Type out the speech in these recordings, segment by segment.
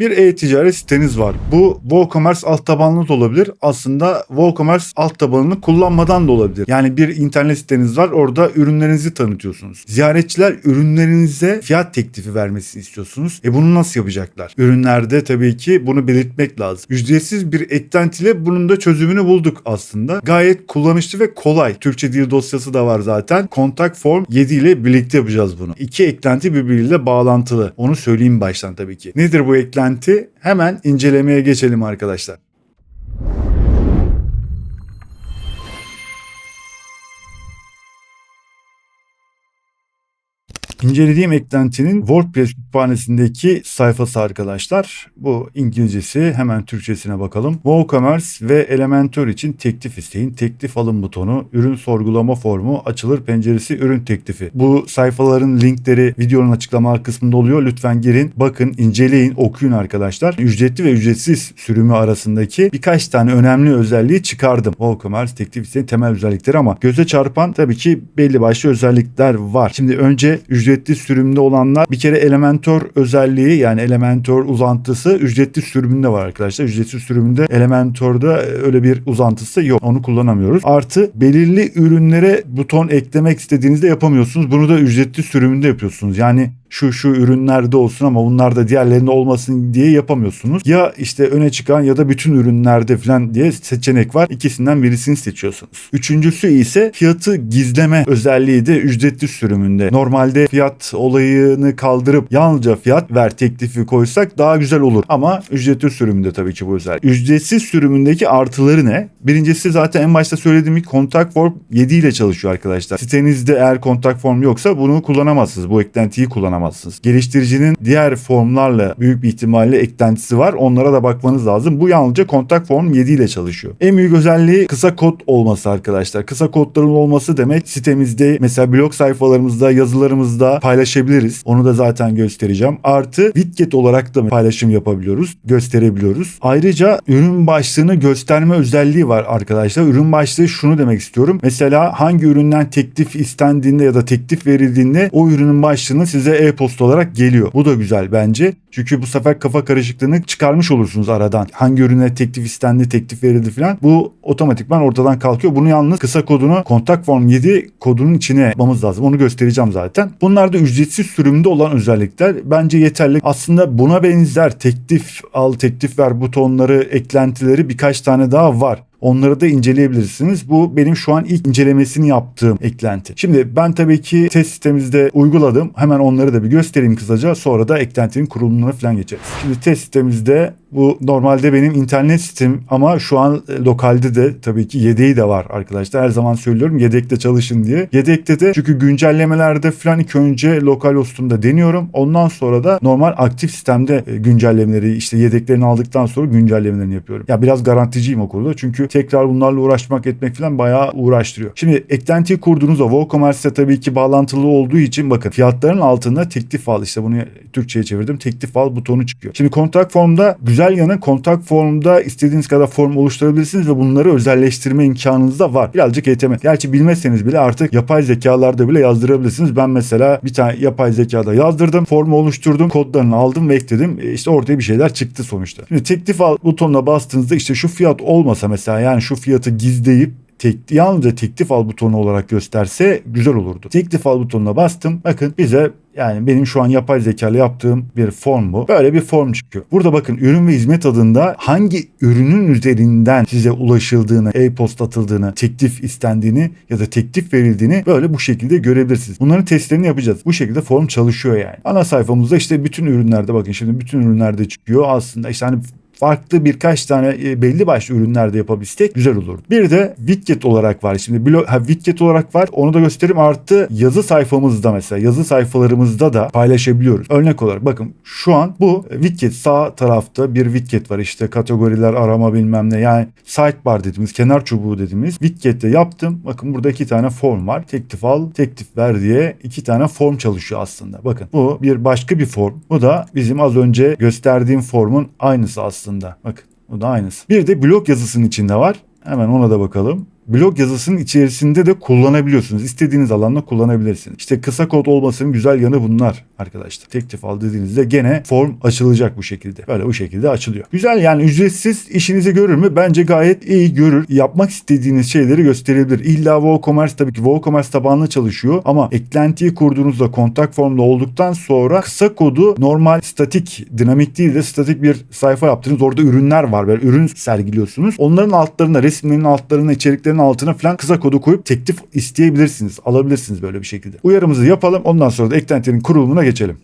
bir e-ticaret siteniz var. Bu WooCommerce alt tabanlı da olabilir. Aslında WooCommerce alt tabanını kullanmadan da olabilir. Yani bir internet siteniz var. Orada ürünlerinizi tanıtıyorsunuz. Ziyaretçiler ürünlerinize fiyat teklifi vermesini istiyorsunuz. E bunu nasıl yapacaklar? Ürünlerde tabii ki bunu belirtmek lazım. Ücretsiz bir eklentiyle bunun da çözümünü bulduk aslında. Gayet kullanışlı ve kolay. Türkçe dil dosyası da var zaten. Contact Form 7 ile birlikte yapacağız bunu. İki eklenti birbiriyle bağlantılı. Onu söyleyeyim baştan tabii ki. Nedir bu eklenti? Hemen incelemeye geçelim arkadaşlar. İncelediğim eklentinin WordPress kütüphanesindeki sayfası arkadaşlar. Bu İngilizcesi hemen Türkçesine bakalım. WooCommerce ve Elementor için teklif isteyin. Teklif alın butonu, ürün sorgulama formu, açılır penceresi, ürün teklifi. Bu sayfaların linkleri videonun açıklama kısmında oluyor. Lütfen girin, bakın, inceleyin, okuyun arkadaşlar. Ücretli ve ücretsiz sürümü arasındaki birkaç tane önemli özelliği çıkardım. WooCommerce teklif isteyin temel özellikleri ama göze çarpan tabii ki belli başlı özellikler var. Şimdi önce ücretli sürümde olanlar bir kere Elementor özelliği yani Elementor uzantısı ücretli sürümünde var arkadaşlar. Ücretsiz sürümünde Elementor'da öyle bir uzantısı yok. Onu kullanamıyoruz. Artı belirli ürünlere buton eklemek istediğinizde yapamıyorsunuz. Bunu da ücretli sürümünde yapıyorsunuz. Yani şu şu ürünlerde olsun ama bunlar da diğerlerinde olmasın diye yapamıyorsunuz. Ya işte öne çıkan ya da bütün ürünlerde falan diye seçenek var. İkisinden birisini seçiyorsunuz. Üçüncüsü ise fiyatı gizleme özelliği de ücretli sürümünde. Normalde fiyat olayını kaldırıp yalnızca fiyat ver teklifi koysak daha güzel olur. Ama ücretli sürümünde tabii ki bu özellik. Ücretsiz sürümündeki artıları ne? Birincisi zaten en başta söylediğim gibi Contact Form 7 ile çalışıyor arkadaşlar. Sitenizde eğer Contact Form yoksa bunu kullanamazsınız. Bu eklentiyi kullanamazsınız kullanamazsınız. Geliştiricinin diğer formlarla büyük bir ihtimalle eklentisi var. Onlara da bakmanız lazım. Bu yalnızca Contact Form 7 ile çalışıyor. En büyük özelliği kısa kod olması arkadaşlar. Kısa kodların olması demek sitemizde mesela blog sayfalarımızda, yazılarımızda paylaşabiliriz. Onu da zaten göstereceğim. Artı widget olarak da paylaşım yapabiliyoruz, gösterebiliyoruz. Ayrıca ürün başlığını gösterme özelliği var arkadaşlar. Ürün başlığı şunu demek istiyorum. Mesela hangi üründen teklif istendiğinde ya da teklif verildiğinde o ürünün başlığını size e-posta olarak geliyor. Bu da güzel bence. Çünkü bu sefer kafa karışıklığını çıkarmış olursunuz aradan. Hangi ürüne teklif istendi, teklif verildi falan. Bu otomatikman ortadan kalkıyor. Bunu yalnız kısa kodunu Contact Form 7 kodunun içine yapmamız lazım. Onu göstereceğim zaten. Bunlar da ücretsiz sürümde olan özellikler. Bence yeterli. Aslında buna benzer teklif al, teklif ver butonları, eklentileri birkaç tane daha var. Onları da inceleyebilirsiniz. Bu benim şu an ilk incelemesini yaptığım eklenti. Şimdi ben tabii ki test sitemizde uyguladım. Hemen onları da bir göstereyim kısaca. Sonra da eklentinin kurulumuna falan geçeriz. Şimdi test sitemizde bu normalde benim internet sitem ama şu an lokalde de tabii ki yedeği de var arkadaşlar. Her zaman söylüyorum yedekte çalışın diye. Yedekte de çünkü güncellemelerde falan ilk önce lokal hostumda deniyorum. Ondan sonra da normal aktif sistemde güncellemeleri işte yedeklerini aldıktan sonra güncellemelerini yapıyorum. Ya biraz garanticiyim o konuda. Çünkü tekrar bunlarla uğraşmak etmek falan bayağı uğraştırıyor. Şimdi eklentiyi kurduğunuzda WooCommerce'e tabii ki bağlantılı olduğu için bakın fiyatların altında teklif al işte bunu Türkçe'ye çevirdim. Teklif al butonu çıkıyor. Şimdi kontak formda güzel yanı kontak formda istediğiniz kadar form oluşturabilirsiniz ve bunları özelleştirme imkanınız da var. Birazcık eğitime. Gerçi bilmezseniz bile artık yapay zekalarda bile yazdırabilirsiniz. Ben mesela bir tane yapay zekada yazdırdım. Formu oluşturdum. Kodlarını aldım ve ekledim. E işte ortaya bir şeyler çıktı sonuçta. Şimdi teklif al butonuna bastığınızda işte şu fiyat olmasa mesela yani şu fiyatı gizleyip tek, yalnızca teklif al butonu olarak gösterse güzel olurdu. Teklif al butonuna bastım. Bakın bize yani benim şu an yapay zekalı yaptığım bir form bu. Böyle bir form çıkıyor. Burada bakın ürün ve hizmet adında hangi ürünün üzerinden size ulaşıldığını, e-posta atıldığını, teklif istendiğini ya da teklif verildiğini böyle bu şekilde görebilirsiniz. Bunların testlerini yapacağız. Bu şekilde form çalışıyor yani. Ana sayfamızda işte bütün ürünlerde bakın şimdi bütün ürünlerde çıkıyor. Aslında işte hani farklı birkaç tane e, belli başlı ürünlerde yapabilsek güzel olurdu. Bir de widget olarak var. Şimdi blog, ha, widget olarak var. Onu da göstereyim. Artı yazı sayfamızda mesela yazı sayfalarımızda da paylaşabiliyoruz. Örnek olarak bakın şu an bu widget sağ tarafta bir widget var. İşte kategoriler arama bilmem ne. Yani sidebar dediğimiz kenar çubuğu dediğimiz widget'te yaptım. Bakın burada iki tane form var. Teklif al, teklif ver diye iki tane form çalışıyor aslında. Bakın bu bir başka bir form. Bu da bizim az önce gösterdiğim formun aynısı aslında aslında. Bakın bu da aynısı. Bir de blok yazısının içinde var. Hemen ona da bakalım. Blog yazısının içerisinde de kullanabiliyorsunuz. İstediğiniz alanda kullanabilirsiniz. İşte kısa kod olmasının güzel yanı bunlar arkadaşlar. Teklif al dediğinizde gene form açılacak bu şekilde. Böyle bu şekilde açılıyor. Güzel yani ücretsiz işinizi görür mü? Bence gayet iyi görür. Yapmak istediğiniz şeyleri gösterebilir. İlla WooCommerce tabii ki WooCommerce tabanlı çalışıyor ama eklentiyi kurduğunuzda kontak formda olduktan sonra kısa kodu normal statik dinamik değil de statik bir sayfa yaptınız. Orada ürünler var. Böyle ürün sergiliyorsunuz. Onların altlarına resimlerin altlarına içeriklerin altına falan kısa kodu koyup teklif isteyebilirsiniz. Alabilirsiniz böyle bir şekilde. Uyarımızı yapalım. Ondan sonra da eklentinin kurulumuna geçelim.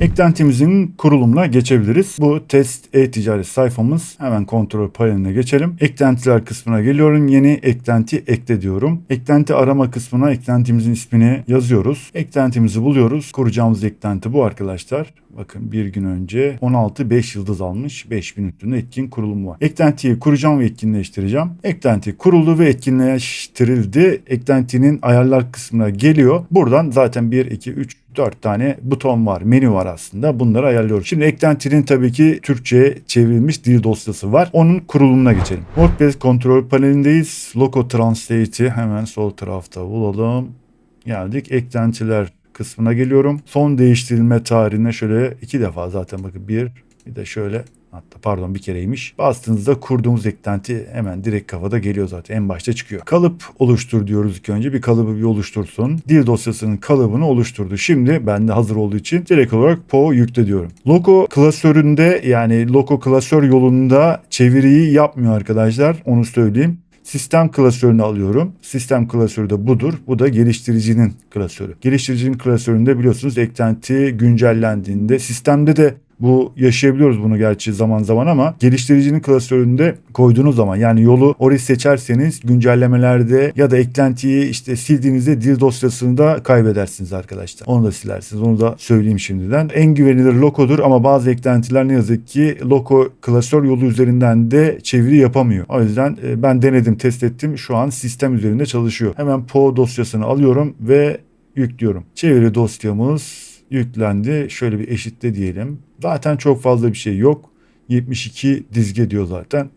Eklentimizin kurulumuna geçebiliriz. Bu test e-ticaret sayfamız. Hemen kontrol paneline geçelim. Eklentiler kısmına geliyorum. Yeni eklenti ekle diyorum. Eklenti arama kısmına eklentimizin ismini yazıyoruz. Eklentimizi buluyoruz. Kuracağımız eklenti bu arkadaşlar. Bakın bir gün önce 16 5 yıldız almış. 5000 üstünde etkin kurulumu var. Eklentiyi kuracağım ve etkinleştireceğim. Eklenti kuruldu ve etkinleştirildi. Eklentinin ayarlar kısmına geliyor. Buradan zaten 1, 2, 3, 4 tane buton var, menü var aslında. Bunları ayarlıyoruz. Şimdi eklentinin tabii ki Türkçe'ye çevrilmiş dil dosyası var. Onun kurulumuna geçelim. WordPress kontrol panelindeyiz. Logo Translate'i hemen sol tarafta bulalım. Geldik. Eklentiler kısmına geliyorum. Son değiştirilme tarihine şöyle iki defa zaten bakın bir bir de şöyle Hatta pardon bir kereymiş. Bastığınızda kurduğumuz eklenti hemen direkt kafada geliyor zaten. En başta çıkıyor. Kalıp oluştur diyoruz ilk önce. Bir kalıbı bir oluştursun. Dil dosyasının kalıbını oluşturdu. Şimdi bende hazır olduğu için direkt olarak PO yükle diyorum. Logo klasöründe yani logo klasör yolunda çeviriyi yapmıyor arkadaşlar. Onu söyleyeyim. Sistem klasörünü alıyorum. Sistem klasörü de budur. Bu da geliştiricinin klasörü. Geliştiricinin klasöründe biliyorsunuz eklenti güncellendiğinde sistemde de bu yaşayabiliyoruz bunu gerçi zaman zaman ama geliştiricinin klasöründe koyduğunuz zaman yani yolu orayı seçerseniz güncellemelerde ya da eklentiyi işte sildiğinizde dil dosyasını da kaybedersiniz arkadaşlar. Onu da silersiniz. Onu da söyleyeyim şimdiden. En güvenilir lokodur ama bazı eklentiler ne yazık ki loko klasör yolu üzerinden de çeviri yapamıyor. O yüzden e, ben denedim, test ettim. Şu an sistem üzerinde çalışıyor. Hemen PO dosyasını alıyorum ve yüklüyorum. Çeviri dosyamız yüklendi. Şöyle bir eşitle diyelim. Zaten çok fazla bir şey yok. 72 dizge diyor zaten.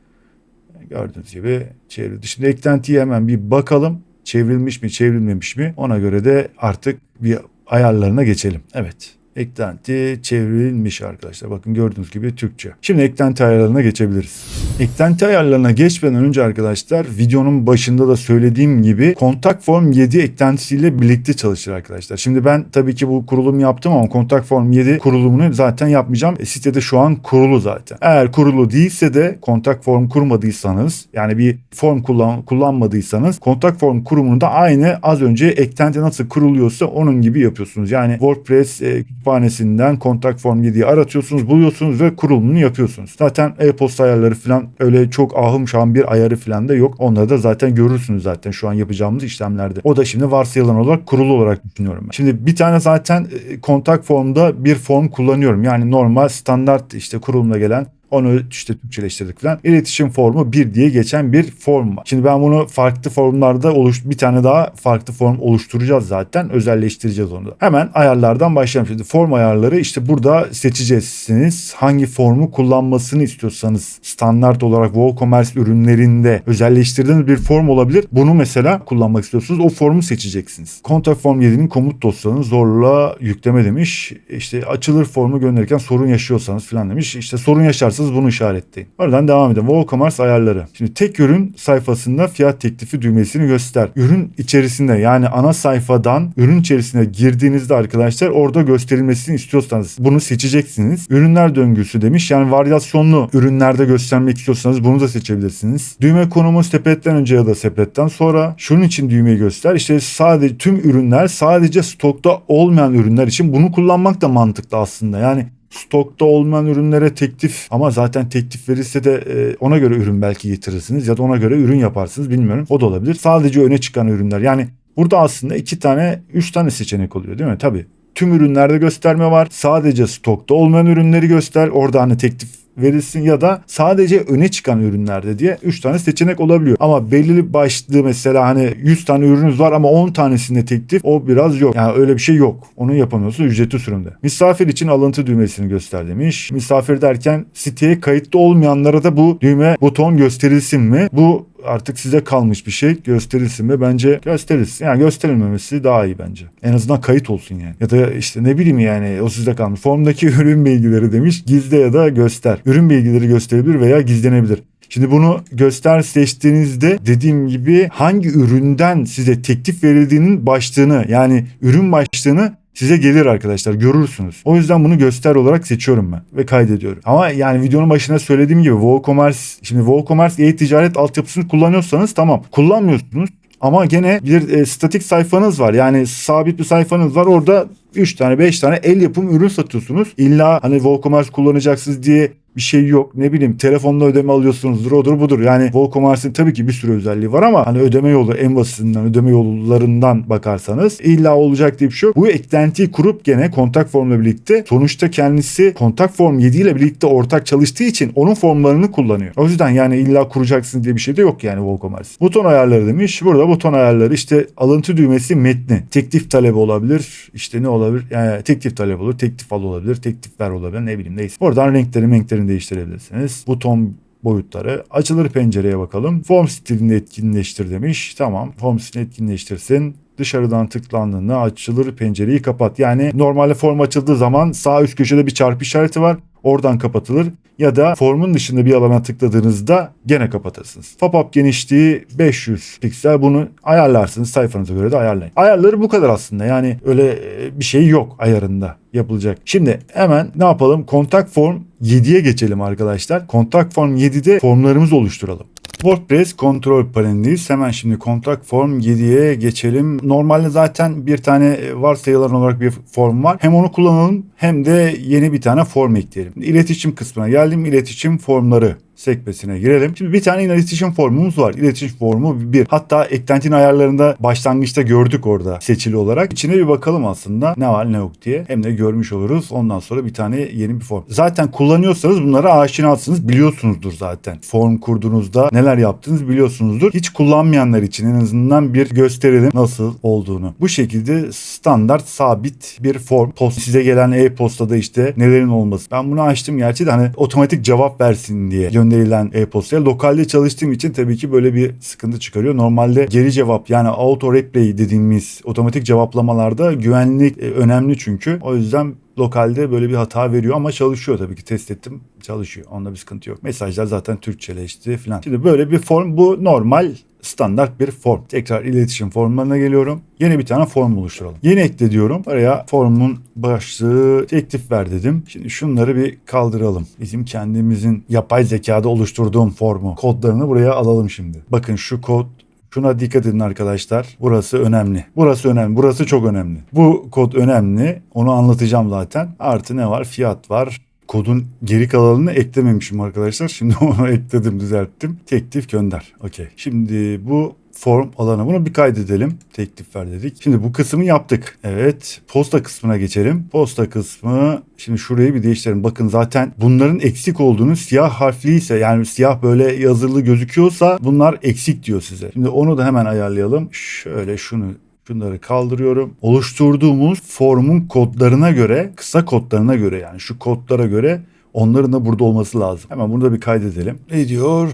Gördüğünüz gibi çevrildi. Şimdi eklentiye hemen bir bakalım. Çevrilmiş mi çevrilmemiş mi ona göre de artık bir ayarlarına geçelim. Evet eklenti çevrilmiş arkadaşlar. Bakın gördüğünüz gibi Türkçe. Şimdi eklenti ayarlarına geçebiliriz. Eklenti ayarlarına geçmeden önce arkadaşlar videonun başında da söylediğim gibi kontak form 7 eklentisiyle birlikte çalışır arkadaşlar. Şimdi ben tabii ki bu kurulum yaptım ama kontak form 7 kurulumunu zaten yapmayacağım. E, sitede şu an kurulu zaten. Eğer kurulu değilse de kontak form kurmadıysanız yani bir form kullan, kullanmadıysanız kontak form kurumunu da aynı az önce eklenti nasıl kuruluyorsa onun gibi yapıyorsunuz. Yani WordPress e, kütüphanesinden kontak form 7'yi aratıyorsunuz, buluyorsunuz ve kurulumunu yapıyorsunuz. Zaten e-posta ayarları falan öyle çok ahım şahım bir ayarı falan da yok. Onları da zaten görürsünüz zaten şu an yapacağımız işlemlerde. O da şimdi varsayılan olarak kurulu olarak düşünüyorum ben. Şimdi bir tane zaten e, kontak formda bir form kullanıyorum. Yani normal standart işte kurulumda gelen onu işte Türkçeleştirdik falan. İletişim formu 1 diye geçen bir form var. Şimdi ben bunu farklı formlarda oluş bir tane daha farklı form oluşturacağız zaten. Özelleştireceğiz onu da. Hemen ayarlardan başlayalım. Şimdi form ayarları işte burada seçeceksiniz. Hangi formu kullanmasını istiyorsanız standart olarak WooCommerce ürünlerinde özelleştirdiğiniz bir form olabilir. Bunu mesela kullanmak istiyorsunuz. O formu seçeceksiniz. Contact Form 7'nin komut dosyanı zorla yükleme demiş. İşte açılır formu gönderirken sorun yaşıyorsanız falan demiş. İşte sorun yaşarsanız yapacaksınız bunu işaretleyin. Oradan devam edelim. WooCommerce ayarları. Şimdi tek ürün sayfasında fiyat teklifi düğmesini göster. Ürün içerisinde yani ana sayfadan ürün içerisine girdiğinizde arkadaşlar orada gösterilmesini istiyorsanız bunu seçeceksiniz. Ürünler döngüsü demiş. Yani varyasyonlu ürünlerde göstermek istiyorsanız bunu da seçebilirsiniz. Düğme konumu sepetten önce ya da sepetten sonra şunun için düğmeyi göster. İşte sadece tüm ürünler sadece stokta olmayan ürünler için bunu kullanmak da mantıklı aslında. Yani stokta olmayan ürünlere teklif ama zaten teklif verirse de e, ona göre ürün belki getirirsiniz ya da ona göre ürün yaparsınız bilmiyorum. O da olabilir. Sadece öne çıkan ürünler yani burada aslında iki tane üç tane seçenek oluyor değil mi? Tabii tüm ürünlerde gösterme var. Sadece stokta olmayan ürünleri göster. Orada hani teklif verilsin ya da sadece öne çıkan ürünlerde diye 3 tane seçenek olabiliyor. Ama belirli başlı mesela hani 100 tane ürününüz var ama 10 tanesinde teklif o biraz yok. Yani öyle bir şey yok. Onu yapamıyorsunuz ücretli sürümde. Misafir için alıntı düğmesini göster demiş. Misafir derken siteye kayıtlı olmayanlara da bu düğme buton gösterilsin mi? Bu artık size kalmış bir şey gösterilsin ve bence gösterilsin. Yani gösterilmemesi daha iyi bence. En azından kayıt olsun yani. Ya da işte ne bileyim yani o sizde kalmış. Formdaki ürün bilgileri demiş gizle ya da göster. Ürün bilgileri gösterebilir veya gizlenebilir. Şimdi bunu göster seçtiğinizde dediğim gibi hangi üründen size teklif verildiğinin başlığını yani ürün başlığını size gelir arkadaşlar görürsünüz. O yüzden bunu göster olarak seçiyorum ben ve kaydediyorum. Ama yani videonun başında söylediğim gibi WooCommerce şimdi WooCommerce e-ticaret altyapısını kullanıyorsanız tamam. Kullanmıyorsunuz ama gene bir e, statik sayfanız var. Yani sabit bir sayfanız var. Orada 3 tane 5 tane el yapım ürün satıyorsunuz. İlla hani WooCommerce kullanacaksınız diye bir şey yok. Ne bileyim telefonla ödeme alıyorsunuzdur odur budur. Yani WooCommerce'in tabii ki bir sürü özelliği var ama hani ödeme yolu en basitinden ödeme yollarından bakarsanız illa olacak diye bir şey yok. Bu eklentiyi kurup gene kontak formla birlikte sonuçta kendisi kontak form 7 ile birlikte ortak çalıştığı için onun formlarını kullanıyor. O yüzden yani illa kuracaksınız diye bir şey de yok yani WooCommerce. Buton ayarları demiş. Burada buton ayarları işte alıntı düğmesi metni. Teklif talebi olabilir. İşte ne olabilir? Yani teklif talebi olur. Teklif al olabilir. Teklifler olabilir. Ne bileyim neyse. Oradan renkleri renklerini değiştirebilirsiniz. Buton boyutları. Açılır pencereye bakalım. Form stilini etkinleştir demiş. Tamam. Form stilini etkinleştirsin. Dışarıdan tıklandığında açılır pencereyi kapat. Yani normalde form açıldığı zaman sağ üst köşede bir çarpı işareti var. Oradan kapatılır ya da formun dışında bir alana tıkladığınızda gene kapatırsınız. Pop-up genişliği 500 piksel bunu ayarlarsınız sayfanıza göre de ayarlayın. Ayarları bu kadar aslında yani öyle e, bir şey yok ayarında yapılacak. Şimdi hemen ne yapalım? Kontak form 7'ye geçelim arkadaşlar. Kontak form 7'de formlarımızı oluşturalım. WordPress kontrol panelindeyiz. Hemen şimdi kontak form 7'ye geçelim. Normalde zaten bir tane varsayılan olarak bir form var. Hem onu kullanalım hem de yeni bir tane form ekleyelim. İletişim kısmına geldim. İletişim formları sekmesine girelim. Şimdi bir tane iletişim formumuz var. İletişim formu bir. Hatta eklentinin ayarlarında başlangıçta gördük orada seçili olarak. İçine bir bakalım aslında ne var ne yok diye. Hem de görmüş oluruz. Ondan sonra bir tane yeni bir form. Zaten kullanıyorsanız bunlara aşinasınız. Biliyorsunuzdur zaten. Form kurduğunuzda neler yaptığınızı biliyorsunuzdur. Hiç kullanmayanlar için en azından bir gösterelim nasıl olduğunu. Bu şekilde standart sabit bir form. Post, size gelen e-postada işte nelerin olması. Ben bunu açtım gerçi de hani otomatik cevap versin diye gönderilen e-postaya. Lokalde çalıştığım için tabii ki böyle bir sıkıntı çıkarıyor. Normalde geri cevap yani auto replay dediğimiz otomatik cevaplamalarda güvenlik e, önemli çünkü. O yüzden lokalde böyle bir hata veriyor ama çalışıyor tabii ki test ettim çalışıyor. Onda bir sıkıntı yok. Mesajlar zaten Türkçeleşti falan. Şimdi böyle bir form bu normal standart bir form. Tekrar iletişim formlarına geliyorum. Yeni bir tane form oluşturalım. Yeni ekle diyorum. Oraya formun başlığı teklif ver dedim. Şimdi şunları bir kaldıralım. Bizim kendimizin yapay zekada oluşturduğum formu. Kodlarını buraya alalım şimdi. Bakın şu kod Şuna dikkat edin arkadaşlar. Burası önemli. Burası önemli. Burası çok önemli. Bu kod önemli. Onu anlatacağım zaten. Artı ne var? Fiyat var. Kodun geri kalanını eklememişim arkadaşlar. Şimdi onu ekledim, düzelttim. Teklif gönder. Okey. Şimdi bu form alanı bunu bir kaydedelim. Teklif ver dedik. Şimdi bu kısmı yaptık. Evet. Posta kısmına geçelim. Posta kısmı şimdi şurayı bir değiştirelim. Bakın zaten bunların eksik olduğunu siyah harfliyse yani siyah böyle yazılı gözüküyorsa bunlar eksik diyor size. Şimdi onu da hemen ayarlayalım. Şöyle şunu Şunları kaldırıyorum. Oluşturduğumuz formun kodlarına göre, kısa kodlarına göre yani şu kodlara göre onların da burada olması lazım. Hemen bunu da bir kaydedelim. Ne diyor?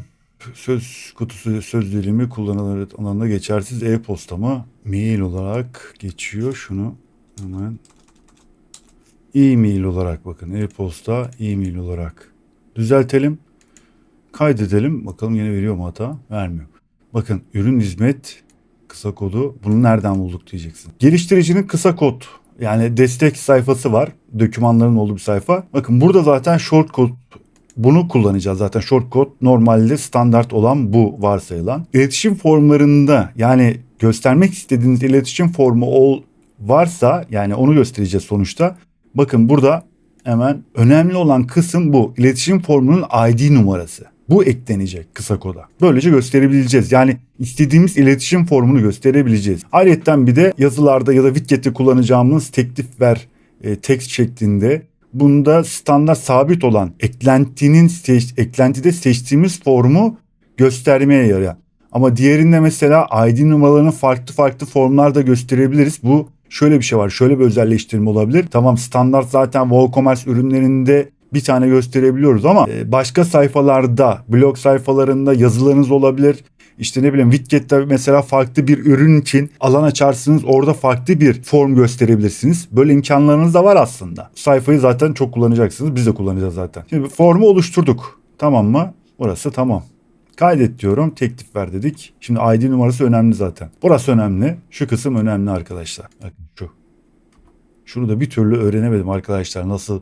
Söz kutusu söz dilimi kullanılır alanında geçersiz e-posta mı? Mail olarak geçiyor. Şunu hemen e-mail olarak bakın. E-posta e-mail olarak düzeltelim. Kaydedelim. Bakalım yine veriyor mu hata? Vermiyor. Bakın ürün hizmet kısa kodu. Bunu nereden bulduk diyeceksin. Geliştiricinin kısa kod yani destek sayfası var. Dokümanların olduğu bir sayfa. Bakın burada zaten short kod bunu kullanacağız zaten short normalde standart olan bu varsayılan. İletişim formlarında yani göstermek istediğiniz iletişim formu ol varsa yani onu göstereceğiz sonuçta. Bakın burada hemen önemli olan kısım bu. İletişim formunun ID numarası. Bu eklenecek kısa koda. Böylece gösterebileceğiz. Yani istediğimiz iletişim formunu gösterebileceğiz. Ayrıca bir de yazılarda ya da widget'te kullanacağımız teklif ver e, text şeklinde bunda standart sabit olan eklentinin seç, eklentide seçtiğimiz formu göstermeye yarıyor. Ama diğerinde mesela ID numaralarını farklı farklı formlarda gösterebiliriz. Bu şöyle bir şey var. Şöyle bir özelleştirme olabilir. Tamam standart zaten WooCommerce ürünlerinde bir tane gösterebiliyoruz ama e, başka sayfalarda, blog sayfalarında yazılarınız olabilir. İşte ne bileyim Widget'te mesela farklı bir ürün için alan açarsınız. Orada farklı bir form gösterebilirsiniz. Böyle imkanlarınız da var aslında. Sayfayı zaten çok kullanacaksınız. Biz de kullanacağız zaten. Şimdi formu oluşturduk. Tamam mı? Orası tamam. Kaydet diyorum. Teklif ver dedik. Şimdi ID numarası önemli zaten. Burası önemli. Şu kısım önemli arkadaşlar. Bakın şu. Şunu da bir türlü öğrenemedim arkadaşlar. Nasıl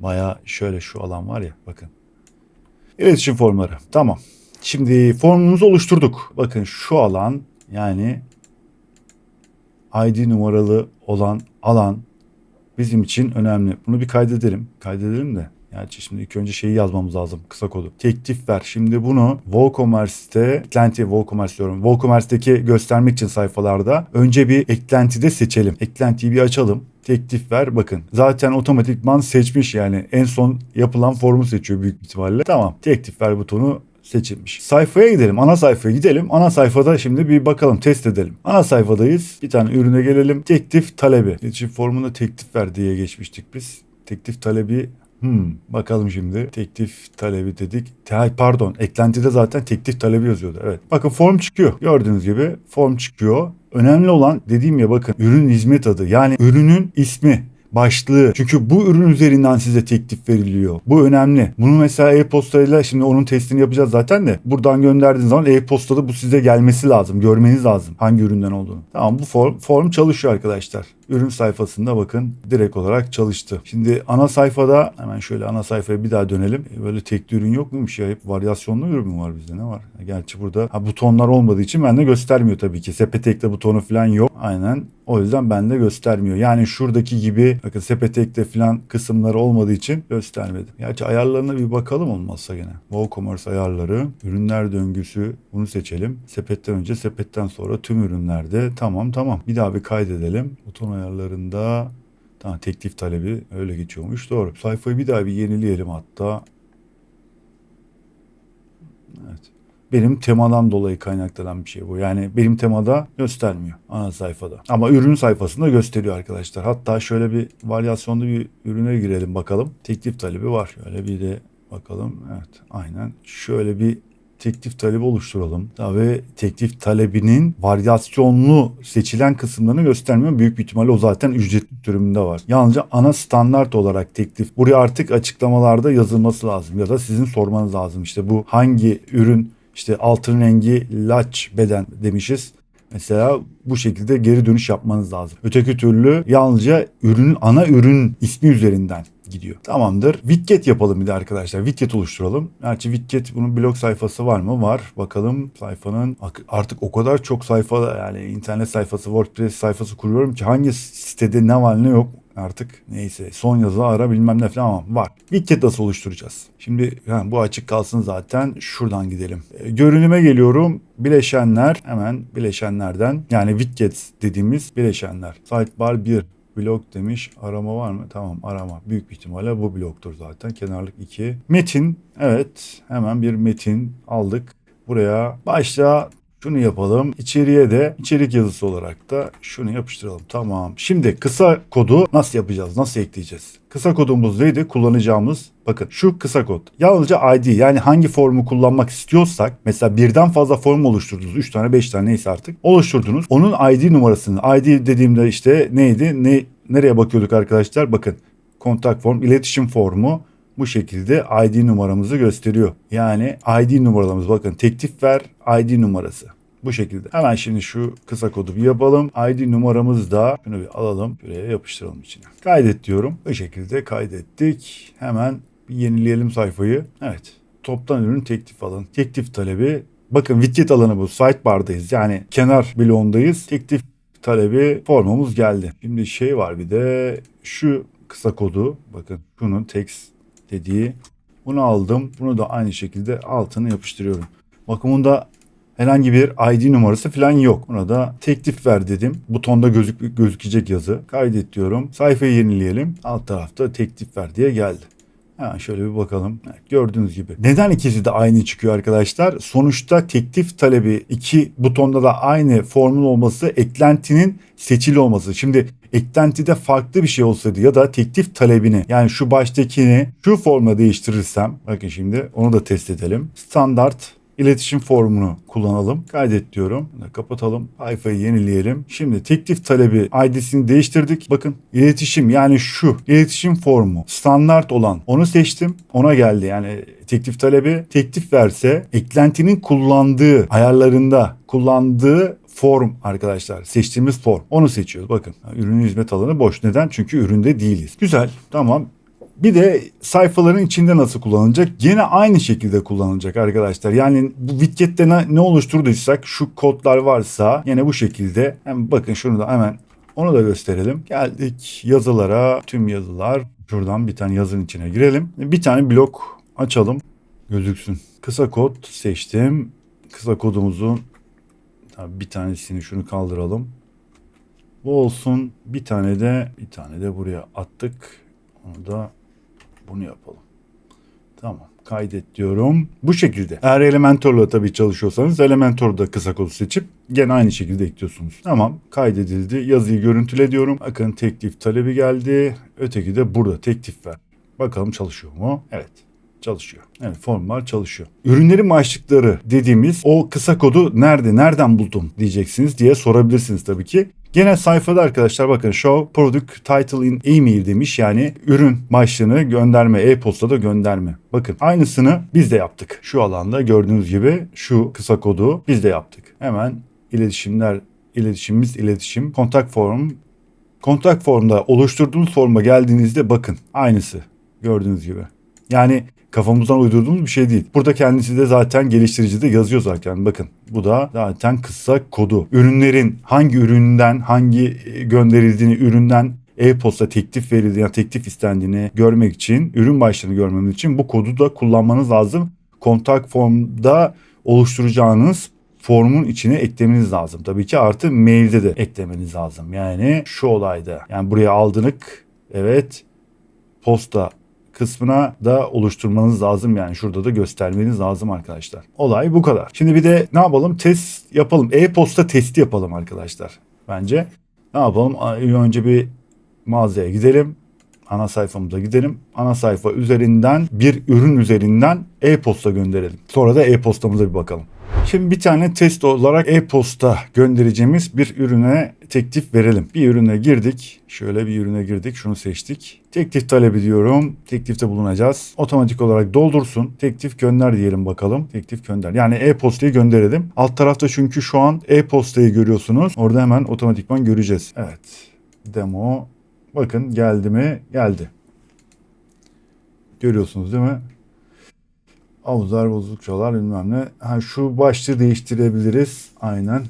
baya şöyle şu alan var ya bakın. İletişim formları. Tamam. Şimdi formumuzu oluşturduk. Bakın şu alan yani ID numaralı olan alan bizim için önemli. Bunu bir kaydedelim. Kaydedelim de. Gerçi şimdi ilk önce şeyi yazmamız lazım. Kısa kodu. Teklif ver. Şimdi bunu WooCommerce'te eklenti WooCommerce diyorum. WooCommerce'deki göstermek için sayfalarda önce bir eklentide seçelim. Eklentiyi bir açalım. Teklif ver bakın. Zaten otomatikman seçmiş yani. En son yapılan formu seçiyor büyük ihtimalle. Tamam. Teklif ver butonu seçilmiş. Sayfaya gidelim. Ana sayfaya gidelim. Ana sayfada şimdi bir bakalım test edelim. Ana sayfadayız. Bir tane ürüne gelelim. Teklif talebi. İletişim formunda teklif ver diye geçmiştik biz. Teklif talebi Hmm, bakalım şimdi. Teklif talebi dedik. Te- Pardon, eklentide zaten teklif talebi yazıyordu. Evet. Bakın form çıkıyor. Gördüğünüz gibi form çıkıyor. Önemli olan dediğim ya bakın ürün hizmet adı. Yani ürünün ismi başlığı. Çünkü bu ürün üzerinden size teklif veriliyor. Bu önemli. Bunu mesela e-postayla şimdi onun testini yapacağız zaten de. Buradan gönderdiğiniz zaman e-postada bu size gelmesi lazım. Görmeniz lazım hangi üründen olduğunu. Tamam bu form, form çalışıyor arkadaşlar. Ürün sayfasında bakın direkt olarak çalıştı. Şimdi ana sayfada hemen şöyle ana sayfaya bir daha dönelim. E, Böyle tekli ürün yok muymuş ya? Hep varyasyonlu ürün var bizde ne var? Gerçi burada ha, butonlar olmadığı için bende göstermiyor tabii ki. Sepet ekle butonu falan yok. Aynen o yüzden bende göstermiyor. Yani şuradaki gibi bakın sepet ekle falan kısımları olmadığı için göstermedi. Gerçi ayarlarına bir bakalım olmazsa gene. WooCommerce ayarları, ürünler döngüsü bunu seçelim. Sepetten önce sepetten sonra tüm ürünlerde tamam tamam. Bir daha bir kaydedelim. Buton ayarlarında Tamam teklif talebi öyle geçiyormuş. Doğru. Sayfayı bir daha bir yenileyelim hatta. Evet. Benim temadan dolayı kaynaklanan bir şey bu. Yani benim temada göstermiyor ana sayfada. Ama ürün sayfasında gösteriyor arkadaşlar. Hatta şöyle bir varyasyonlu bir ürüne girelim bakalım. Teklif talebi var. Şöyle bir de bakalım. Evet aynen. Şöyle bir teklif talebi oluşturalım. Tabii teklif talebinin varyasyonlu seçilen kısımlarını göstermiyor. Büyük bir ihtimalle o zaten ücretli sürümünde var. Yalnızca ana standart olarak teklif. Buraya artık açıklamalarda yazılması lazım ya da sizin sormanız lazım. İşte bu hangi ürün işte altın rengi laç beden demişiz. Mesela bu şekilde geri dönüş yapmanız lazım. Öteki türlü yalnızca ürünün ana ürün ismi üzerinden gidiyor. Tamamdır. Widget yapalım bir de arkadaşlar. Widget oluşturalım. Gerçi widget bunun blog sayfası var mı? Var. Bakalım sayfanın artık o kadar çok sayfa yani internet sayfası, WordPress sayfası kuruyorum ki hangi sitede ne var ne yok artık neyse son yazı ara bilmem ne falan ama var. Widget nasıl oluşturacağız? Şimdi yani bu açık kalsın zaten şuradan gidelim. E, görünüme geliyorum. Bileşenler hemen bileşenlerden yani widgets dediğimiz bileşenler. Sidebar 1 blok demiş. Arama var mı? Tamam arama. Büyük ihtimalle bu bloktur zaten. Kenarlık 2. Metin. Evet hemen bir metin aldık. Buraya başta şunu yapalım. İçeriye de içerik yazısı olarak da şunu yapıştıralım. Tamam. Şimdi kısa kodu nasıl yapacağız? Nasıl ekleyeceğiz? Kısa kodumuz neydi? Kullanacağımız bakın şu kısa kod. Yalnızca ID yani hangi formu kullanmak istiyorsak mesela birden fazla form oluşturdunuz. 3 tane 5 tane neyse artık oluşturdunuz. Onun ID numarasını ID dediğimde işte neydi? Ne nereye bakıyorduk arkadaşlar? Bakın kontak form, iletişim formu bu şekilde ID numaramızı gösteriyor. Yani ID numaralarımız bakın teklif ver ID numarası. Bu şekilde. Hemen şimdi şu kısa kodu bir yapalım. ID numaramızı da şunu bir alalım. Buraya yapıştıralım içine. Kaydet diyorum. Bu şekilde kaydettik. Hemen bir yenileyelim sayfayı. Evet. Toptan ürün teklif alın. Teklif talebi. Bakın widget alanı bu. Sidebar'dayız. Yani kenar bloğundayız. Teklif talebi formumuz geldi. Şimdi şey var bir de şu kısa kodu. Bakın şunun text dediği. Bunu aldım. Bunu da aynı şekilde altına yapıştırıyorum. Bakın bunda herhangi bir ID numarası falan yok. Buna da teklif ver dedim. Butonda gözük gözükecek yazı. Kaydet diyorum. Sayfayı yenileyelim. Alt tarafta teklif ver diye geldi. Ha, şöyle bir bakalım. Gördüğünüz gibi. Neden ikisi de aynı çıkıyor arkadaşlar? Sonuçta teklif talebi iki butonda da aynı formun olması eklentinin seçili olması. Şimdi eklentide farklı bir şey olsaydı ya da teklif talebini yani şu baştakini şu formla değiştirirsem bakın şimdi onu da test edelim. Standart iletişim formunu kullanalım. Kaydet diyorum. Kapatalım. Sayfayı yenileyelim. Şimdi teklif talebi ID'sini değiştirdik. Bakın iletişim yani şu iletişim formu standart olan onu seçtim. Ona geldi. Yani teklif talebi teklif verse eklentinin kullandığı ayarlarında kullandığı form arkadaşlar. Seçtiğimiz form. Onu seçiyoruz. Bakın ürünün hizmet alanı boş. Neden? Çünkü üründe değiliz. Güzel. Tamam. Bir de sayfaların içinde nasıl kullanılacak? Yine aynı şekilde kullanılacak arkadaşlar. Yani bu widget'te ne, ne oluşturduysak şu kodlar varsa yine bu şekilde. Hem bakın şunu da hemen onu da gösterelim. Geldik yazılara. Tüm yazılar. Şuradan bir tane yazının içine girelim. Bir tane blok açalım. Gözüksün. Kısa kod seçtim. Kısa kodumuzun bir tanesini şunu kaldıralım. Bu olsun. Bir tane de bir tane de buraya attık. Onu da bunu yapalım. Tamam. Kaydet diyorum. Bu şekilde. Eğer Elementor'la tabii çalışıyorsanız Elementor'da kısa kodu seçip gene aynı şekilde ekliyorsunuz. Tamam. Kaydedildi. Yazıyı görüntüle diyorum. Bakın teklif talebi geldi. Öteki de burada teklif ver. Bakalım çalışıyor mu? Evet çalışıyor. Evet formlar çalışıyor. Ürünlerin başlıkları dediğimiz o kısa kodu nerede, nereden buldum diyeceksiniz diye sorabilirsiniz tabii ki. Gene sayfada arkadaşlar bakın show product title in email demiş yani ürün başlığını gönderme e-postada gönderme. Bakın aynısını biz de yaptık. Şu alanda gördüğünüz gibi şu kısa kodu biz de yaptık. Hemen iletişimler iletişimimiz iletişim kontak form kontak formda oluşturduğunuz forma geldiğinizde bakın aynısı gördüğünüz gibi. Yani kafamızdan uydurduğumuz bir şey değil. Burada kendisi de zaten geliştiricide yazıyor zaten. Bakın bu da zaten kısa kodu. Ürünlerin hangi üründen hangi e, gönderildiğini üründen e-posta teklif verildiğini, yani teklif istendiğini görmek için, ürün başlığını görmemiz için bu kodu da kullanmanız lazım. Kontak formda oluşturacağınız formun içine eklemeniz lazım. Tabii ki artı mailde de eklemeniz lazım. Yani şu olayda. Yani buraya aldınık. Evet. Posta kısmına da oluşturmanız lazım yani şurada da göstermeniz lazım arkadaşlar. Olay bu kadar. Şimdi bir de ne yapalım? Test yapalım. E-posta testi yapalım arkadaşlar. Bence. Ne yapalım? Önce bir mağazaya gidelim. Ana sayfamıza gidelim. Ana sayfa üzerinden bir ürün üzerinden e-posta gönderelim. Sonra da e-postamıza bir bakalım. Şimdi bir tane test olarak e-posta göndereceğimiz bir ürüne teklif verelim. Bir ürüne girdik. Şöyle bir ürüne girdik. Şunu seçtik. Teklif talep ediyorum. Teklifte bulunacağız. Otomatik olarak doldursun. Teklif gönder diyelim bakalım. Teklif gönder. Yani e-postayı gönderelim. Alt tarafta çünkü şu an e-postayı görüyorsunuz. Orada hemen otomatikman göreceğiz. Evet. Demo. Bakın geldi mi? Geldi. Görüyorsunuz değil mi? Avuzlar, bozukçalar bilmem ne. Ha, şu başlığı değiştirebiliriz. Aynen.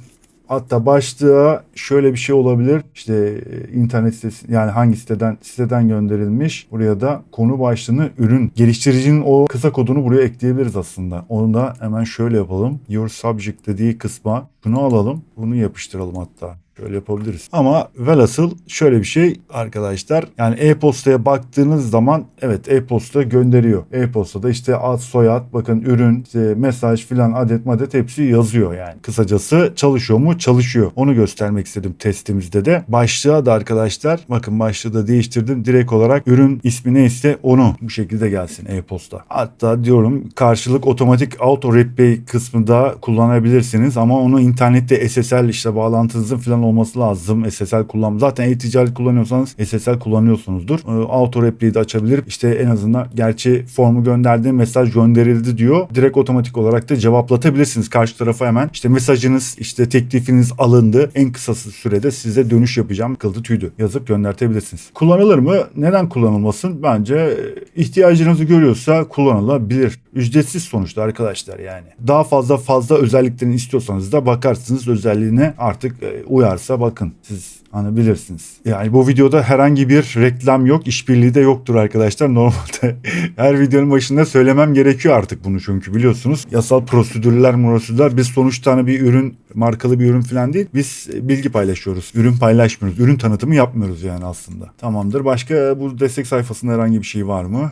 Hatta başlığa şöyle bir şey olabilir. İşte e, internet sitesi yani hangi siteden siteden gönderilmiş. Buraya da konu başlığını ürün geliştiricinin o kısa kodunu buraya ekleyebiliriz aslında. Onu da hemen şöyle yapalım. Your subject dediği kısma bunu alalım. Bunu yapıştıralım hatta. Şöyle yapabiliriz. Ama velhasıl şöyle bir şey arkadaşlar. Yani e-postaya baktığınız zaman evet e-posta gönderiyor. E-postada işte ad, soyad, bakın ürün, işte mesaj filan adet madet hepsi yazıyor yani. Kısacası çalışıyor mu? Çalışıyor. Onu göstermek istedim testimizde de. Başlığa da arkadaşlar bakın başlığı da değiştirdim. Direkt olarak ürün ismi neyse onu bu şekilde gelsin e-posta. Hatta diyorum karşılık otomatik auto reply kısmında kullanabilirsiniz ama onu internette SSL işte bağlantınızın filan olması lazım. SSL kullan. Zaten e-ticaret kullanıyorsanız SSL kullanıyorsunuzdur. E, auto replay'i de açabilir. İşte en azından gerçi formu gönderdiğim mesaj gönderildi diyor. Direkt otomatik olarak da cevaplatabilirsiniz. Karşı tarafa hemen işte mesajınız işte teklifiniz alındı. En kısa sürede size dönüş yapacağım. Kıldı tüydü. Yazıp göndertebilirsiniz. Kullanılır mı? Neden kullanılmasın? Bence e, ihtiyacınızı görüyorsa kullanılabilir. Ücretsiz sonuçta arkadaşlar yani. Daha fazla fazla özelliklerini istiyorsanız da bakarsınız özelliğine artık e, uyarsa bakın siz hani bilirsiniz. Yani bu videoda herhangi bir reklam yok, işbirliği de yoktur arkadaşlar. Normalde her videonun başında söylemem gerekiyor artık bunu çünkü biliyorsunuz. Yasal prosedürler, prosedürler biz sonuçta hani bir ürün, markalı bir ürün falan değil. Biz bilgi paylaşıyoruz. Ürün paylaşmıyoruz. Ürün tanıtımı yapmıyoruz yani aslında. Tamamdır. Başka bu destek sayfasında herhangi bir şey var mı?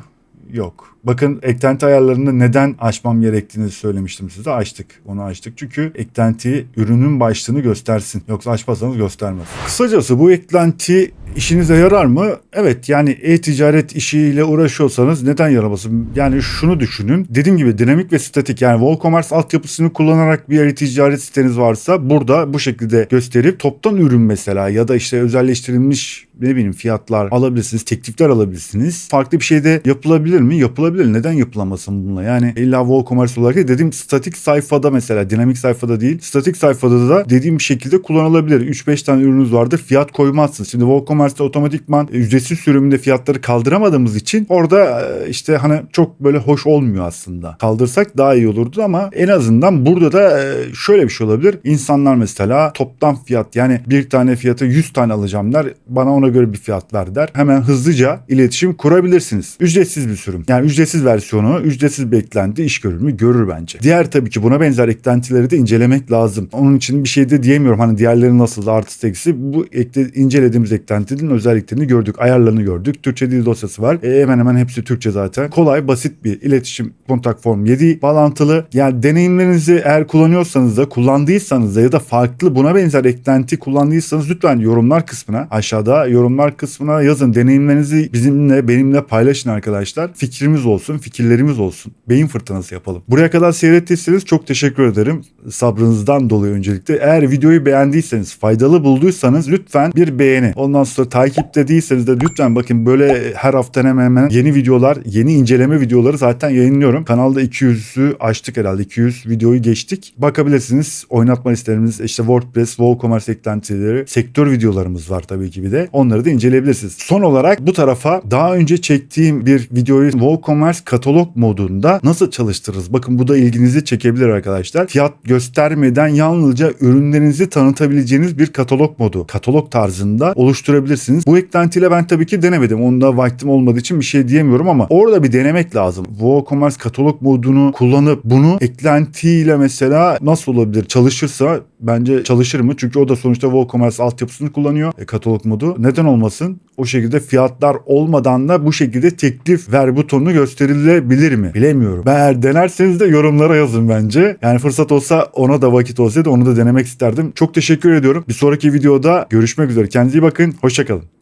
Yok. Bakın eklenti ayarlarını neden açmam gerektiğini söylemiştim size. Açtık. Onu açtık. Çünkü eklenti ürünün başlığını göstersin. Yoksa açmazsanız göstermez. Kısacası bu eklenti işinize yarar mı? Evet yani e-ticaret işiyle uğraşıyorsanız neden yaramasın? Yani şunu düşünün. Dediğim gibi dinamik ve statik yani WooCommerce altyapısını kullanarak bir e-ticaret siteniz varsa burada bu şekilde gösterip toptan ürün mesela ya da işte özelleştirilmiş ne bileyim fiyatlar alabilirsiniz, teklifler alabilirsiniz. Farklı bir şey de yapılabilir mi? Yapılabilir. Neden yapılamasın bununla? Yani illa WooCommerce olarak değil. Dediğim statik sayfada mesela dinamik sayfada değil. Statik sayfada da dediğim şekilde kullanılabilir. 3-5 tane ürününüz vardır. Fiyat koymazsınız. Şimdi WooCommerce'da otomatikman ücretsiz sürümünde fiyatları kaldıramadığımız için orada e, işte hani çok böyle hoş olmuyor aslında. Kaldırsak daha iyi olurdu ama en azından burada da e, şöyle bir şey olabilir. İnsanlar mesela toptan fiyat yani bir tane fiyatı 100 tane alacağım der. Bana ona göre bir fiyat ver der. Hemen hızlıca iletişim kurabilirsiniz. Ücretsiz bir sürüm. Yani ücretsiz versiyonu, ücretsiz beklenti iş görür? Görür bence. Diğer tabii ki buna benzer eklentileri de incelemek lazım. Onun için bir şey de diyemiyorum. Hani diğerleri nasıl artı eksi. Bu ekle, incelediğimiz eklentinin özelliklerini gördük. Ayarlarını gördük. Türkçe dil dosyası var. E, hemen hemen hepsi Türkçe zaten. Kolay, basit bir iletişim kontak form 7 bağlantılı. Yani deneyimlerinizi eğer kullanıyorsanız da kullandıysanız da ya da farklı buna benzer eklenti kullandıysanız lütfen yorumlar kısmına aşağıda yorumlar kısmına yazın. Deneyimlerinizi bizimle benimle paylaşın arkadaşlar. Fikrimiz olsun, fikirlerimiz olsun. Beyin fırtınası yapalım. Buraya kadar seyrettiyseniz çok teşekkür ederim. Sabrınızdan dolayı öncelikle. Eğer videoyu beğendiyseniz, faydalı bulduysanız lütfen bir beğeni. Ondan sonra takipte değilseniz de lütfen bakın böyle her hafta hemen hemen yeni videolar, yeni inceleme videoları zaten yayınlıyorum. Kanalda 200'ü açtık herhalde. 200 videoyu geçtik. Bakabilirsiniz. Oynatma listelerimiz işte WordPress, WooCommerce eklentileri, sektör videolarımız var tabii ki bir de. Onları da inceleyebilirsiniz. Son olarak bu tarafa daha önce çektiğim bir videoyu WooCommerce katalog modunda nasıl çalıştırırız? Bakın bu da ilginizi çekebilir arkadaşlar. Fiyat göstermeden yalnızca ürünlerinizi tanıtabileceğiniz bir katalog modu. Katalog tarzında oluşturabilirsiniz. Bu eklentiyle ben tabii ki denemedim. Onda vaktim olmadığı için bir şey diyemiyorum ama orada bir denemek lazım. WooCommerce katalog modunu kullanıp bunu eklentiyle mesela nasıl olabilir? Çalışırsa bence çalışır mı? Çünkü o da sonuçta WooCommerce altyapısını kullanıyor. E, katalog modu. Neden olmasın? O şekilde fiyatlar olmadan da bu şekilde teklif ver butonu gösterilebilir mi? Bilemiyorum. Eğer denerseniz de yorumlara yazın bence. Yani fırsat olsa ona da vakit olsaydı onu da denemek isterdim. Çok teşekkür ediyorum. Bir sonraki videoda görüşmek üzere. Kendinize iyi bakın. Hoşçakalın.